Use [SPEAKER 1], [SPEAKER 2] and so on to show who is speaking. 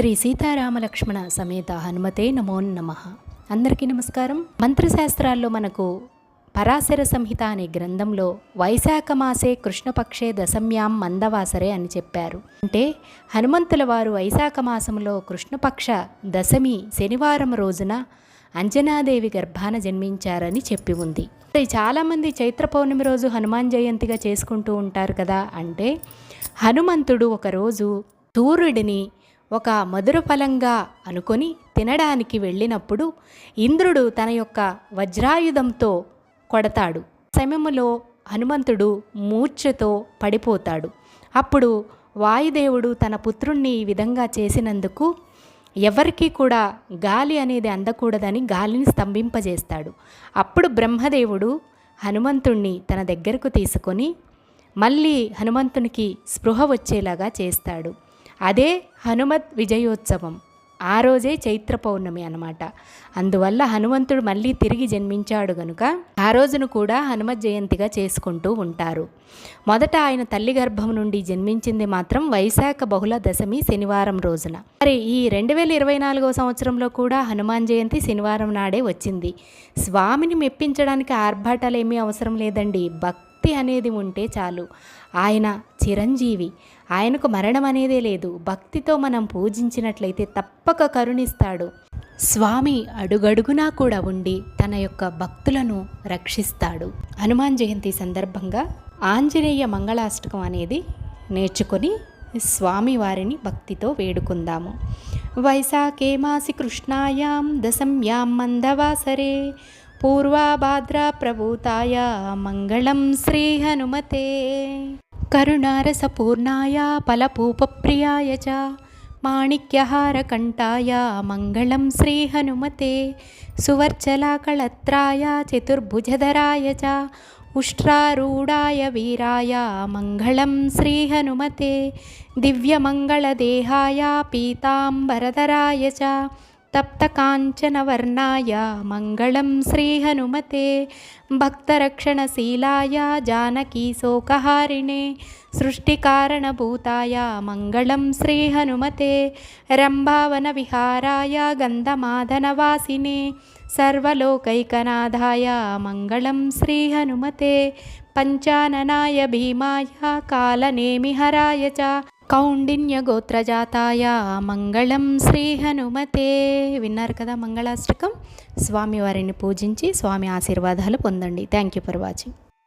[SPEAKER 1] శ్రీ సీతారామలక్ష్మణ సమేత హనుమతే నమో నమ. అందరికీ నమస్కారం. మంత్రశాస్త్రాల్లో మనకు పరాశర సంహిత అనే గ్రంథంలో వైశాఖ మాసే కృష్ణపక్షే దశమ్యాం మందవాసరే అని చెప్పారు. అంటే హనుమంతుల వారు వైశాఖ మాసంలో కృష్ణపక్ష దశమి శనివారం రోజున అంజనాదేవి గర్భాన జన్మించారని చెప్పి ఉంది. చాలామంది చైత్ర పౌర్ణమి రోజు హనుమాన్ జయంతిగా చేసుకుంటూ ఉంటారు కదా అంటే హనుమంతుడు ఒకరోజు సూర్యుడిని ఒక మధుర ఫలంగా అనుకొని తినడానికి వెళ్ళినప్పుడు ఇంద్రుడు తన యొక్క వజ్రాయుధంతో కొడతాడు. సమయములో హనుమంతుడు మూర్ఛతో పడిపోతాడు. అప్పుడు వాయుదేవుడు తన పుత్రుణ్ణి ఈ విధంగా చేసినందుకు ఎవరికీ కూడా గాలి అనేది అందకూడదని గాలిని స్తంభింపజేస్తాడు. అప్పుడు బ్రహ్మదేవుడు హనుమంతుణ్ణి తన దగ్గరకు తీసుకొని మళ్ళీ హనుమంతునికి స్పృహ వచ్చేలాగా చేస్తాడు. అదే హనుమత్ విజయోత్సవం. ఆ రోజే చైత్ర పౌర్ణమి అనమాట అందువల్ల హనుమంతుడు మళ్ళీ తిరిగి జన్మించాడు గనుక ఆ రోజును కూడా హనుమత్ జయంతిగా చేసుకుంటూ ఉంటారు. మొదట ఆయన తల్లి గర్భం నుండి జన్మించింది మాత్రం వైశాఖ బహుళ దశమి శనివారం రోజున. మరి ఈ రెండు వేల ఇరవై నాలుగవ సంవత్సరంలో కూడా హనుమాన్ జయంతి శనివారం నాడే వచ్చింది. స్వామిని మెప్పించడానికి ఆర్భాటాలు ఏమీ అవసరం లేదండి. భక్తి భక్తి అనేది ఉంటే చాలు. ఆయన చిరంజీవి. ఆయనకు మరణం అనేదే లేదు. భక్తితో మనం పూజించినట్లయితే తప్పక కరుణిస్తాడు. స్వామి అడుగడుగునా కూడా ఉండి తన యొక్క భక్తులను రక్షిస్తాడు. హనుమాన్ జయంతి సందర్భంగా ఆంజనేయ మంగళాష్టకం అనేది నేర్చుకొని స్వామి వారిని భక్తితో వేడుకుందాము. వైశాఖే మాసి కృష్ణాయాం దశమ్యాం మందవాసరే. पूर्वाभाद्राप्रभूताय मङ्गलं श्रीहनुमते करुणारसपूर्णाय फलपूपप्रियाय च माणिक्यहारकण्ठाय मङ्गलं श्रीहनुमते सुवर्चलाकळत्राय चतुर्भुजधराय च उष्ट्रारूढाय वीराय मङ्गलं श्रीहनुमते दिव्यमङ्गलदेहाय पीताम्बरधराय च तप्तकाञ्चनवर्णाय मङ्गलं श्रीहनुमते भक्तरक्षणशीलाय जानकीशोकहारिणे सृष्टिकारणभूताय मङ्गलं श्रीहनुमते रम्भावनविहाराय गन्धमाधनवासिने सर्वलोकैकनाथाय मङ्गलं श्रीहनुमते पञ्चाननाय भीमाय कालनेमिहराय च। కౌండిన్య గోత్రజాతాయ కౌండిన్యగోత్రజాతాయ మంగళం శ్రీ హనుమతే విన్నారు కదా మంగళాష్టకం? స్వామివారిని పూజించి స్వామి ఆశీర్వాదాలు పొందండి. Thank you for watching